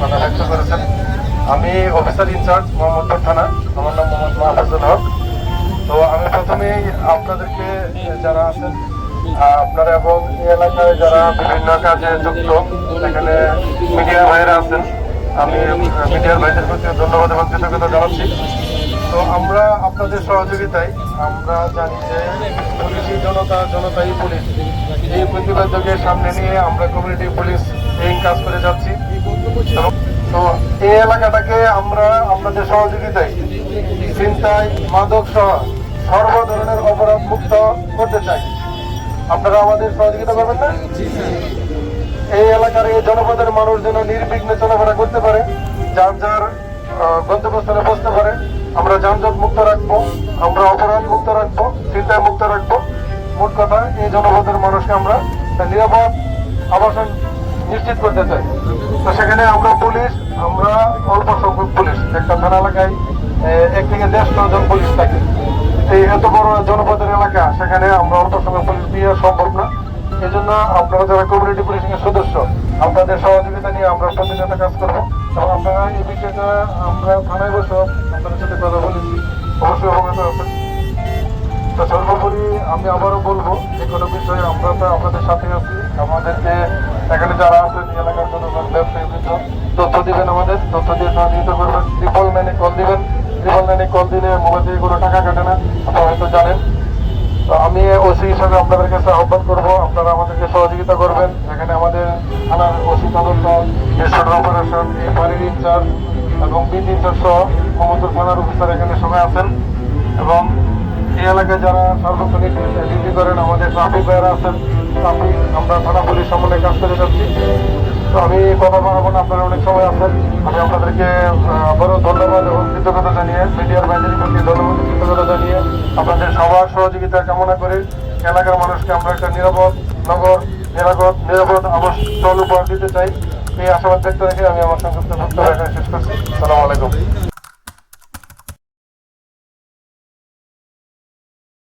কথা ব্যক্ত করেছেন আমি অফিসার ইনচার্জ মোহাম্মদপুর থানা। আমার নাম মোহাম্মদ মাহফুজুল হক। তো আমি প্রথমেই আপনাদেরকে, যারা আছেন আপনারা এবং এলাকায় যারা বিভিন্ন কাজে যুক্ত, এখানে মিডিয়া ভাইয়েরা আছেন, আমি মিডিয়ার ভাইদের প্রতি ধন্যবাদ এবং কৃতজ্ঞতা জানাচ্ছি। তো আমরা আপনাদের সহযোগিতায়, আমরা জানি যে পুলিশই জনতা, জনতাই পুলিশ। এই প্রতিবাদকে সামনে নিয়ে আমরা কমিউনিটি পুলিশ এই কাজ করে যাচ্ছি। তো- এই এলাকাটাকে আমরা আপনাদের সহযোগিতায় চিন্তায় মাদক সহ সর্ব ধরনের অপরাধ মুক্ত করতে চাই। আপনারা আমাদের সহযোগিতা করবেন না? এই এলাকার এই জনপদের মানুষ যেন নির্বিঘ্নে চলাফেরা করতে পারে, যার যার গন্তব্যস্থলে বসতে যানজট মুক্ত রাখব, আমরা অপরাধ মুক্ত রাখব, চিন্তায় মুক্ত রাখব। মোট কথা, এই জনপদের মানুষকে আমরা নিরাপদ আবাসন নিশ্চিত করতে চাই। তো সেখানে আমরা পুলিশ, আমরা অল্প সংখ্যক পুলিশ। একটা থানা এলাকায় এক থেকে দেড়শো জন পুলিশ থাকে। এই এত বড় জনপদের এলাকা, সেখানে আমরা অল্প সংখ্যক পুলিশ দিয়ে সম্ভব না। এই জন্য আপনারা যারা কমিউনিটি পুলিশিং এর সদস্য, আপনাদের সহযোগিতা নিয়ে আমরা প্রতিনিয়ত কাজ করব। বিষয়টা আমরা থানায় বসে আপনাদের সাথে কথা বলেছি অবশ্যই অবগত আছেন। তো সর্বোপরি আমি আবারও বলব যে কোনো বিষয়ে আমরা তো আপনাদের সাথে আছি। আমাদেরকে এখানে যারা আছেন এলাকার জনগণ ব্যবসায়ী তথ্য দিবেন আমাদের। তথ্য দিয়ে সহযোগিতা করবেন। ট্রিপল নাইনে কল দিবেন। ট্রিপল নাইনে কল দিলে মোবাইল থেকে কোনো টাকা কাটে না। আপনারা হয়তো জানেন আমি হিসাবে আপনাদের কাছে আহ্বান করব, আপনারা আমাদেরকে সহযোগিতা করবেন। এখানে আমাদের থানার ওসি তদন্ত অপারেশন এই বাড়ির ইনচার্জ এবং বিট ইনচার্জ সহ মমতুর থানার অফিসার এখানে সবাই আছেন। এবং এই এলাকায় যারা সার্বক্ষণিক ডিউটি করেন, আমাদের ট্রাফিক ভাইয়ারা আছেন ট্রাফিক আমরা থানা পুলিশ সমন্বয়ে কাজ করে যাচ্ছি। তো আমি কথা বলব না, আপনারা অনেক সময় আছেন। আমি আপনাদেরকে আবারও ধন্যবাদ এবং কৃতজ্ঞতা জানিয়ে, মিডিয়ার বাইরের প্রতি ধন্যবাদ কৃতজ্ঞতা জানিয়ে আপনাদের সবার সহযোগিতা কামনা করে। এলাকার মানুষকে আমরা একটা নিরাপদ, নগর, নিরাপদ নিরাপদ আবাসস্থল উপহার দিতে চাই। এই আশাবাদ ব্যক্ত রেখে আমি আমার সংক্ষিপ্ত বক্তব্য এখানে শেষ করছি। সালাম আলাইকুম।